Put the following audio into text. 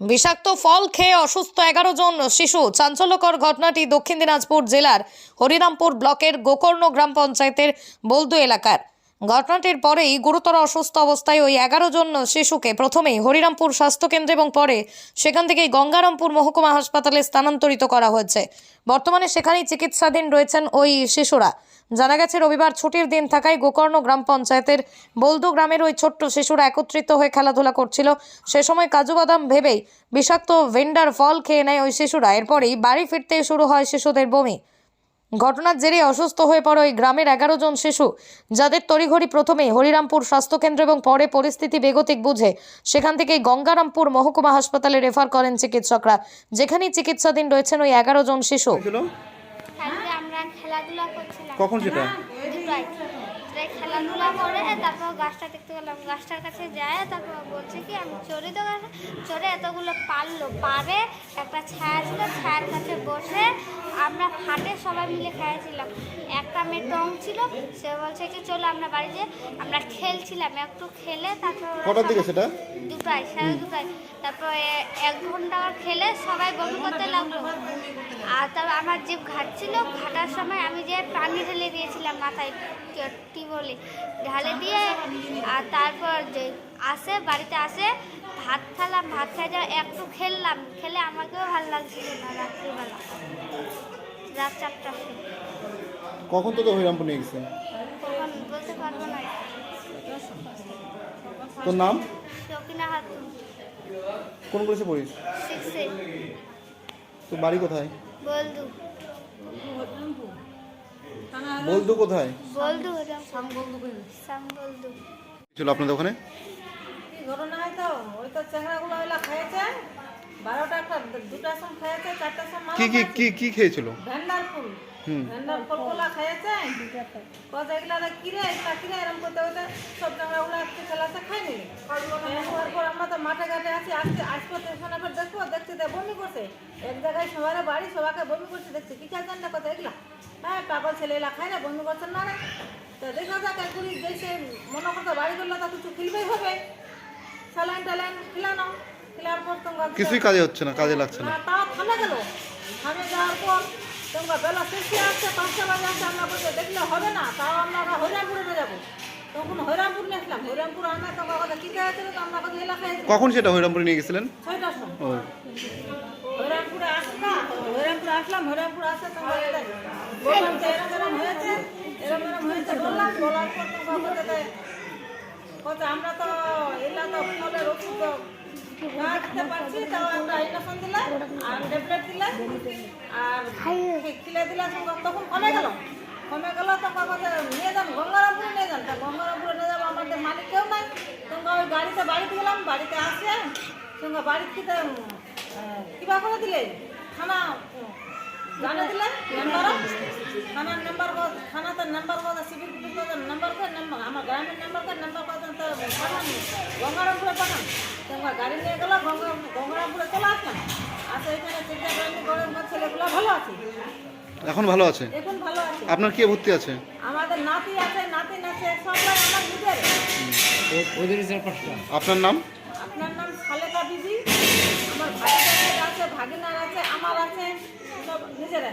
বিষাক্ত ফল খেয়ে অসুস্থ এগারো জন শিশু। চাঞ্চল্যকর ঘটনাটি দক্ষিণ দিনাজপুর জেলার হরিরামপুর ব্লকের গোকর্ণ গ্রাম পঞ্চায়েতের বলদু এলাকার। ঘটনাটির পরেই গুরুতর অসুস্থ অবস্থায় ওই এগারো জন শিশুকে প্রথমেই হরিরামপুর স্বাস্থ্যকেন্দ্রে এবং পরে সেখান থেকেই গঙ্গারামপুর মহকুমা হাসপাতালে স্থানান্তরিত করা হয়েছে। বর্তমানে সেখানেই চিকিৎসাধীন রয়েছেন ওই শিশুরা। জানা গেছে, রবিবার ছুটির দিন থাকায় গোকর্ণ গ্রাম পঞ্চায়েতের বলদু গ্রামের ওই ছোট্ট শিশুরা একত্রিত হয়ে খেলাধুলা করছিল। সে সময় কাজু বাদাম ভেবেই বিষাক্ত ভেন্ডার ফল খেয়ে নেয় ওই শিশুরা। এরপরেই বাড়ি ফিরতে শুরু হয় শিশুদের বমি। ঘটনার জেরে অসুস্থ হয়ে পড়ে ওই গ্রামের এগারো জন শিশু যাদের তড়িঘড়ি প্রথমে হরিরামপুর স্বাস্থ্যকেন্দ্র এবং পরে পরিস্থিতি বেগতিক বুঝে সেখান থেকে গঙ্গারামপুর মহকুমা হাসপাতালে রেফার করেন চিকিৎসকরা। যেখানেই চিকিৎসাধীন রয়েছেন ওই এগারো জন শিশু। আমরা খেলাধুলা করছিলাম। কখন সেটা? খেলাধুলা করে তারপর গাছটা দেখতে গেলাম গাছটার কাছে যায় তারপর বলছে কি আমি চড়ি তো গাছে। চড়ে এতগুলো পারল পারে একটা ছায়া ছিল ছায়ার কাছে বসে আমরা ফাটে সবাই মিলে খেয়েছিলাম। একটা মেয়ে টং ছিল সে বলছে কি চলো আমরা বাড়িতে আমরা খেলছিলাম। একটু খেলে তারপর কটার দিকে সেটা? দুটাই সাড়ে দুটাই তারপর এক ঘণ্টা খেলে সবাই বমি করতে লাগল। আর তারপর আমার যে ঘাটছিল ঘাটার সময় আমি যে পানি ঢেলে দিয়েছিলাম মাথায় টি- বলি ঢালে দিয়ে আর তারপর যে আসে বাড়িতে আসে ভাত খেলাম ভাত খাই যা একটু খেললাম খেলে আমাকেও ভালো লাগছিল না রাত্রিবেলা। রাত চারটার কখন তো তো হরিরামপুর নিয়ে গেছে? কখন বলতে পারব না। তোর নাম? শকিনা হাতুন কোন কলেজে পড়িস? সিক্সে তোর বাড়ি কোথায়? বলদু। বলদু কোথায়? বলদু ছিল আপনাদের ওখানে? কি ঘটনা হয় তো? ওই তো চেহারাগুলো ওইলা খেয়েছে বারোটা একটা দুটার সময় খেয়েছে চারটার সময় কি কি কি কি খেয়েছিল? ভেন্ডার ফুল। হুম। ভেন্ডার ফুলগুলা এগুলা কিরে? এগুলা কিরে? এরকম করতে করতে সব চেহারাগুলো একটু খেলাতে খাই হওয়ার পর আমরা তো মাঠে ঘাটে আছি আজকে আসব দেখব দেখছি বমি করছে। এক জায়গায় সবার বাড়ি সবাইকে বমি করছে দেখছি। কি খেয়েছেন না কথা এগুলা? হ্যাঁ পাগল ছেলে এলা খায় না বমি করছেন না রে। তো দেখা যাক একগুলি মনে করতে বাড়ি করলে তো কিছু খেলবেই হবে। স্যালাইন ট্যালাইন খিলানো খিলার পর তোমরা কিছুই কাজে হচ্ছে না কাজে লাগছে না। না, তাও থামে গেল। থামে যাওয়ার পর তোমরা বেলা শেষে আসছে পাঁচটা বাজে আসছে আমরা বলতে দেখলে হবে না তাও আমরা হরিরামপুরে নিয়ে যাব। তখন হরিরামপুর নিয়ে আসলাম। হরিরামপুর আনা তোমরা কথা কী খেয়েছিল তো আমরা কথা এলাকায় কখন সেটা হরিরামপুরে নিয়ে গেছিলেন? ছয়টার সময়। হরিরামপুরে আসলাম হরিরামপুরে আসলাম হরিরামপুর আসে তোমরা বললাম যে এরকম হয়েছে এরকম এরকম হয়েছে বললাম বলার পর তোমরা বলতে আমরা তো এলা তো ফলের ওষুধ না খেতে আর ট্যাবলেট দিলে আর খিলে তখন কমে গেল। কমে গেল তো নিয়ে যান, গঙ্গারামপুরে নিয়ে যান। তা গঙ্গারামপুরে নিয়ে যাব আমাদের মালিক কেউ নাই। তোমরা ওই গাড়িতে বাড়িতে গেলাম, বাড়িতে আসে তোমরা বাড়িতে খেতে কিবা করে দিলে? খানা জানা দিলে নাম্বার থানার নাম্বার থানাতে নাম্বার নাম্বার আমার গ্রামের নাম্বার করে নাম্বার কথা তো পাঠান গঙ্গারামপুরে পাঠান তোমরা গাড়ি নিয়ে গেলো গঙ্গা গঙ্গারামপুরে চলে আসলাম এখানে চিন্তা ছেলেগুলো ভালো আছে এখন ভালো আছে? এখন ভালো আছে। আপনার কে ভর্তি আছে? আমাদের নাতি আছে নাতি আছে। সবাই আমার নিজের আপনার নাম? আপনার নাম বিবি। আমার আছে ভাগিনার আছে আমার আছে। সব নিজেরা